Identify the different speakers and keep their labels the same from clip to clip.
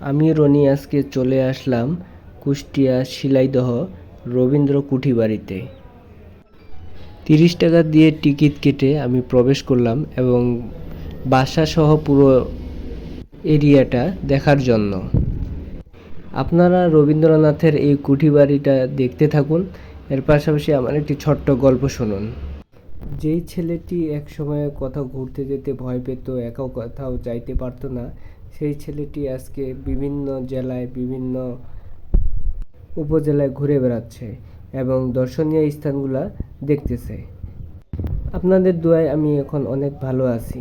Speaker 1: আমি রনি আজকে চলে আসলাম কুষ্টিয়া শিলাইদহ রবীন্দ্র কুঠি বাড়িতে তিরিশ টাকা দিয়ে টিকিট কেটে আমি প্রবেশ করলাম এবং বাসা সহ পুরো এরিয়াটা দেখার জন্য। আপনারা রবীন্দ্রনাথের এই কুঠি বাড়িটা দেখতে থাকুন। এর পাশাপাশি আমার একটি ছোট্ট গল্প শুনুন। যেই ছেলেটি একসময় কোথাও ঘুরতে যেতে ভয় পেত, একাও কোথাও যাইতে পারতো না সেই ছেলেটি আজকে বিভিন্ন জেলায়, বিভিন্ন উপজেলায় ঘুরে বেড়াচ্ছে এবং দর্শনীয় স্থানগুলা দেখতেছে। আপনাদের দোয়ায় আমি এখন অনেক ভালো আছি।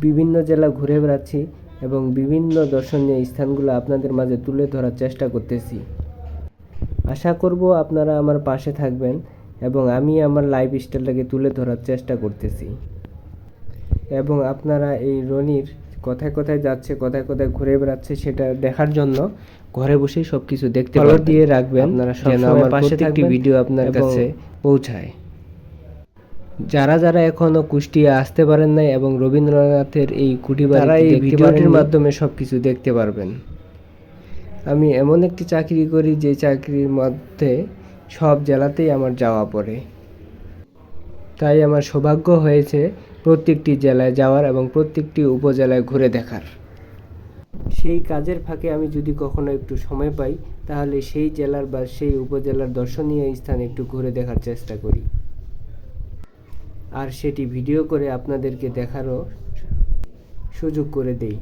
Speaker 1: বিভিন্ন জেলা ঘুরে বেড়াচ্ছি এবং বিভিন্ন দর্শনীয় স্থানগুলো আপনাদের মাঝে তুলে ধরার চেষ্টা করতেছি। আশা করব আপনারা আমার পাশে থাকবেন এবং আমি আমার লাইফ স্টাইলটাকে তুলে ধরার চেষ্টা করতেছি। এবং আপনারা এই রনির কোথায় কোথায় যাচ্ছে কোথায় কোথায় ঘুরে বেড়াচ্ছে সেটা দেখার জন্য ঘরে বসেই সব কিছু দেখতে পারবেন।
Speaker 2: দিয়ে রাখবেন,
Speaker 1: আপনারা
Speaker 2: যেন আমার
Speaker 1: পাশে
Speaker 2: প্রত্যেকটি ভিডিও আপনার কাছে
Speaker 1: পৌঁছায়। যারা যারা এখনও কুষ্টিয়া আসতে পারেন নাই এবং রবীন্দ্রনাথের এই কুটি
Speaker 2: তারা এই
Speaker 1: ভিডিওটির মাধ্যমে সবকিছু দেখতে পারবেন। আমি এমন একটি চাকরি করি যে চাকরির মধ্যে সব জেলাতেই আমার যাওয়া পড়ে। তাই আমার সৌভাগ্য হয়েছে প্রত্যেকটি জেলায় যাওয়ার এবং প্রত্যেকটি উপজেলায় ঘুরে দেখার। সেই কাজের ফাঁকে আমি যদি কখনো একটু সময় পাই, তাহলে সেই জেলার বা সেই উপজেলার দর্শনীয় স্থান একটু ঘুরে দেখার চেষ্টা করি। আর সেটি ভিডিও করে আপনাদেরকে দেখারও সুযোগ করে দেই।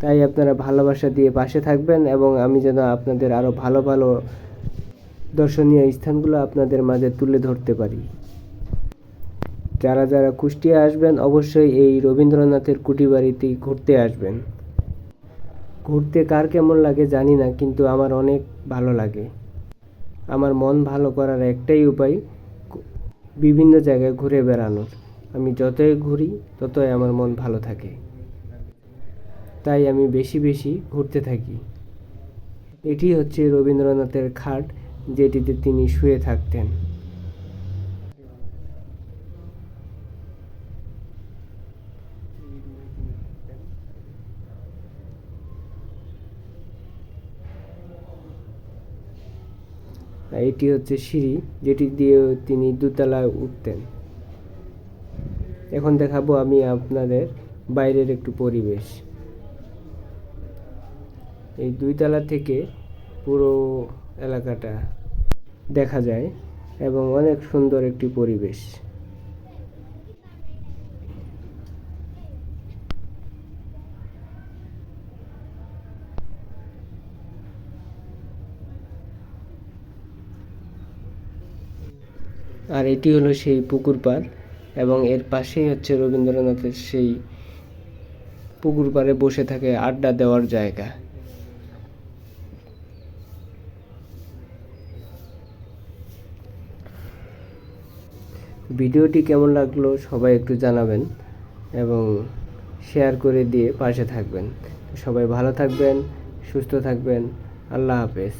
Speaker 1: তাই আপনারা ভালোবাসা দিয়ে পাশে থাকবেন এবং আমি যেন আপনাদের আরও ভালো ভালো দর্শনীয় স্থানগুলো আপনাদের মাঝে তুলে ধরতে পারি। যারা যারা কুষ্টিয়া আসবেন, অবশ্যই এই রবীন্দ্রনাথের কুটি বাড়িতেই ঘুরতে আসবেন। ঘুরতে কার কেমন লাগে জানি না, কিন্তু আমার অনেক ভালো লাগে। আমার মন ভালো করার একটাই উপায়, বিভিন্ন জায়গায় ঘুরে বেড়ানোর। আমি যতই ঘুরি, ততই আমার মন ভালো থাকে। তাই আমি বেশি বেশি ঘুরতে থাকি। এটি হচ্ছে রবীন্দ্রনাথের খাট, যেটিতে তিনি শুয়ে থাকতেন। এটি হচ্ছে সিঁড়ি, যেটি দিয়ে তিনি দোতলায় উঠতেন। এখন দেখাবো আমি আপনাদের বাইরের একটু পরিবেশ। এই দুইতলা থেকে পুরো এলাকাটা দেখা যায় এবং অনেক সুন্দর একটি পরিবেশ। আর এটি হলো সেই পুকুর পাড় এবং এর পাশেই হচ্ছে রবীন্দ্রনাথের সেই পুকুর পাড়ে বসে থাকে আড্ডা দেওয়ার জায়গা। ভিডিওটি কেমন লাগল সবাই একটু জানাবেন এবং শেয়ার করে দিয়ে পাশে থাকবেন। সবাই ভালো থাকবেন, সুস্থ থাকবেন। আল্লাহ হাফেজ।